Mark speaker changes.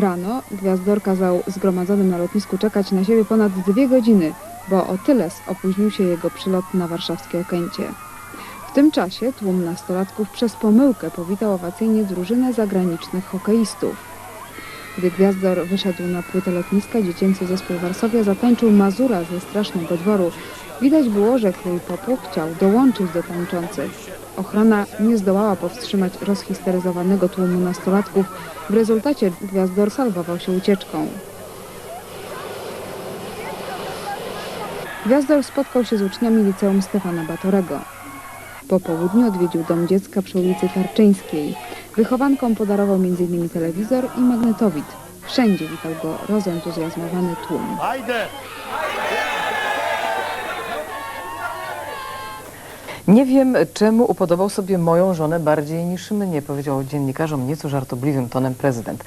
Speaker 1: Rano gwiazdor kazał zgromadzonym na lotnisku czekać na siebie ponad dwie godziny, bo o tyle opóźnił się jego przylot na warszawskie Okęcie. W tym czasie tłum nastolatków przez pomyłkę powitał owacyjnie drużynę zagranicznych hokeistów. Gdy Gwiazdor wyszedł na płytę lotniska, dziecięcy zespół Warszawia zatańczył Mazura ze strasznego dworu. Widać było, że król popu chciał dołączyć do tańczących. Ochrona nie zdołała powstrzymać rozhisteryzowanego tłumu nastolatków. W rezultacie Gwiazdor salwował się ucieczką. Gwiazdor spotkał się z uczniami liceum Stefana Batorego. Po południu odwiedził dom dziecka przy ulicy Tarczyńskiej. Wychowankom podarował m.in. telewizor i magnetowid. Wszędzie witał go rozentuzjazmowany tłum.
Speaker 2: Ajde!
Speaker 3: Nie wiem, czemu upodobał sobie moją żonę bardziej niż mnie, powiedział dziennikarzom nieco żartobliwym tonem prezydent.